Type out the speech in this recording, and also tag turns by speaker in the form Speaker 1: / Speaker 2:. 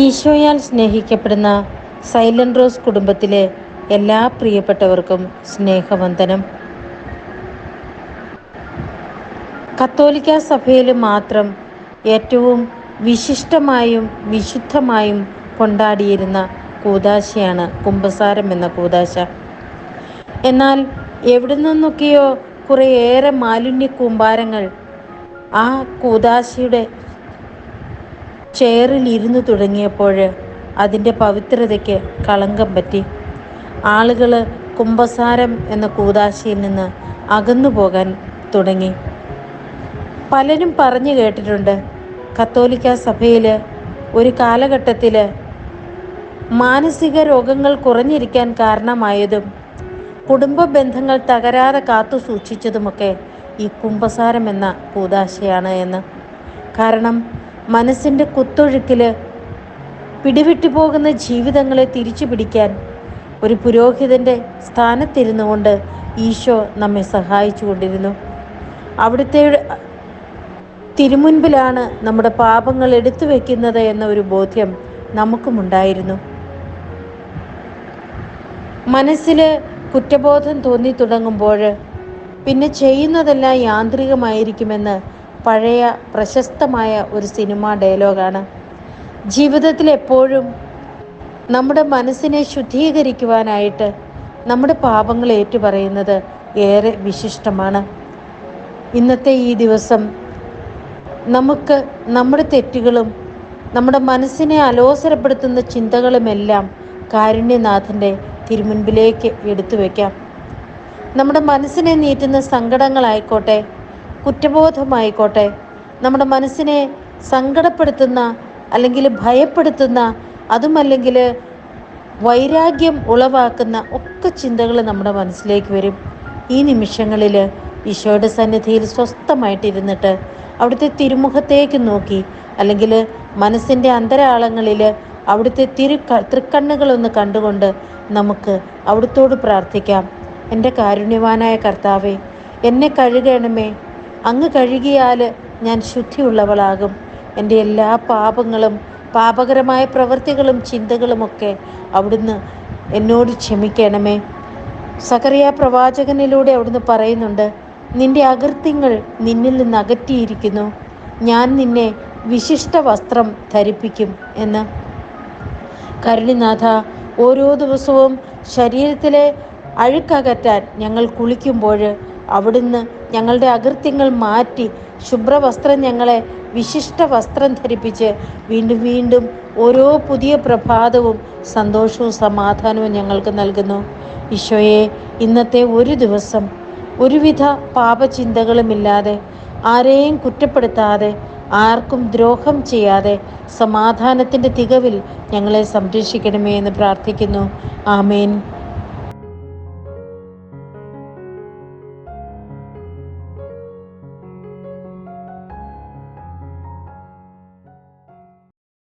Speaker 1: ഈശോയാൽ സ്നേഹിക്കപ്പെടുന്ന silent rose കുടുംബത്തിലെ എല്ലാ പ്രിയപ്പെട്ടവർക്കും സ്നേഹവന്ദനം. കത്തോലിക്ക സഭയിൽ മാത്രം ഏറ്റവും വിശിഷ്ടമായും വിശുദ്ധമായും കൊണ്ടാടിയിരുന്ന കൂതാശയാണ് കുംഭസാരം എന്ന കൂതാശ. എന്നാൽ എവിടെ നിന്നൊക്കെയോ കുറേയേറെ മാലിന്യ കൂമ്പാരങ്ങൾ ആ കൂതാശയുടെ ചെയറിൽ ഇരുന്നു തുടങ്ങിയപ്പോൾ അതിന്റെ പവിത്രതയ്ക്ക് കളങ്കം പറ്റി. ആളുകൾ കുംഭസാരം എന്ന കൂതാശയിൽ നിന്ന് അകന്നു പോകാൻ തുടങ്ങി. പലരും പറഞ്ഞു കേട്ടിട്ടുണ്ട് കത്തോലിക്ക സഭയിൽ ഒരു കാലഘട്ടത്തിൽ മാനസിക രോഗങ്ങൾ കുറഞ്ഞിരിക്കാൻ കാരണമായതും കുടുംബ ബന്ധങ്ങൾ തകരാതെ കാത്തു സൂക്ഷിച്ചതുമൊക്കെ ഈ കുംഭസാരം എന്ന കൂതാശയാണ് എന്ന്. കാരണം മനസ്സിന്റെ കുത്തൊഴുക്കിൽ പിടിവിട്ടു പോകുന്ന ജീവിതങ്ങളെ തിരിച്ചു പിടിക്കാൻ ഒരു പുരോഹിതന്റെ സ്ഥാനത്തിരുന്നു കൊണ്ട് ഈശോ നമ്മെ സഹായിച്ചു കൊണ്ടിരുന്നു. അവിടുത്തെ തിരുമുൻപിലാണ് നമ്മുടെ പാപങ്ങൾ എടുത്തു വെക്കുന്നത് എന്ന ഒരു ബോധ്യം നമുക്കുമുണ്ടായിരുന്നു. മനസ്സിൽ കുറ്റബോധം തോന്നി തുടങ്ങുമ്പോൾ പിന്നെ ചെയ്യുന്നതെല്ലാം യാന്ത്രികമായിരിക്കുമെന്ന് പഴയ പ്രശസ്തമായ ഒരു സിനിമ ഡയലോഗാണ്. ജീവിതത്തിൽ എപ്പോഴും നമ്മുടെ മനസ്സിനെ ശുദ്ധീകരിക്കുവാനായിട്ട് നമ്മുടെ പാപങ്ങൾ ഏറ്റുപറയുന്നത് ഏറെ വിശിഷ്ടമാണ്. ഇന്നത്തെ ഈ ദിവസം നമുക്ക് നമ്മുടെ തെറ്റുകളും നമ്മുടെ മനസ്സിനെ അലോസരപ്പെടുത്തുന്ന ചിന്തകളുമെല്ലാം കാരുണ്യനാഥന്റെ തിരുമുൻപിലേക്ക് എടുത്തു വയ്ക്കാം. നമ്മുടെ മനസ്സിനെ നീറ്റുന്ന സങ്കടങ്ങളായിക്കോട്ടെ കുറ്റബോധമായിക്കോട്ടെ. നമ്മുടെ മനസ്സിനെ സങ്കടപ്പെടുത്തുന്ന അല്ലെങ്കിൽ ഭയപ്പെടുത്തുന്ന അതുമല്ലെങ്കിൽ വൈരാഗ്യം ഉളവാക്കുന്ന ഒക്കെ ചിന്തകൾ നമ്മുടെ മനസ്സിലേക്ക് വരും. ഈ നിമിഷങ്ങളിൽ ഈശോയുടെ സന്നിധിയിൽ സ്വസ്ഥമായിട്ടിരുന്നിട്ട് അവിടുത്തെ തിരുമുഖത്തേക്ക് നോക്കി അല്ലെങ്കിൽ മനസ്സിന്റെ അന്തരാളങ്ങളിൽ അവിടുത്തെ തിരു തൃക്കണ്ണുകളൊന്ന് കണ്ടുകൊണ്ട് നമുക്ക് അവിടുത്തോട് പ്രാർത്ഥിക്കാം. എന്റെ കാരുണ്യവാനായ കർത്താവെ എന്നെ കഴുകണമേ അങ്ങ് കഴുകിയാൽ ഞാൻ ശുദ്ധിയുള്ളവളാകും. എന്റെ എല്ലാ പാപങ്ങളും പാപകരമായ പ്രവൃത്തികളും ചിന്തകളുമൊക്കെ അവിടുന്ന് എന്നോട് ക്ഷമിക്കണമേ. സകറിയ പ്രവാചകനിലൂടെ അവിടുന്ന് പറയുന്നുണ്ട് നിന്റെ അകൃത്യങ്ങൾ നിന്നിൽ നിന്ന് അകറ്റിയിരിക്കുന്നു. ഞാൻ നിന്നെ വിശിഷ്ട വസ്ത്രം ധരിപ്പിക്കും എന്ന്. കരുണിനാഥ ഓരോ ദിവസവും ശരീരത്തിലെ അഴുക്കകറ്റാൻ ഞങ്ങൾ കുളിക്കുമ്പോൾ അവിടുന്ന് ഞങ്ങളുടെ അകൃത്യങ്ങൾ മാറ്റി ശുഭ്രവസ്ത്രം ഞങ്ങളെ വിശിഷ്ട വസ്ത്രം ധരിപ്പിച്ച് വീണ്ടും വീണ്ടും ഓരോ പുതിയ പ്രഭാതവും സന്തോഷവും സമാധാനവും ഞങ്ങൾക്ക് നൽകുന്നു. ഈശോയെ ഇന്നത്തെ ഒരു ദിവസം ഒരുവിധ പാപചിന്തകളുമില്ലാതെ ആരെയും കുറ്റപ്പെടുത്താതെ ആർക്കും ദ്രോഹം ചെയ്യാതെ സമാധാനത്തിന്റെ തികവിൽ ഞങ്ങളെ സംരക്ഷിക്കണമേ എന്ന് പ്രാർത്ഥിക്കുന്നു. ആമേൻ.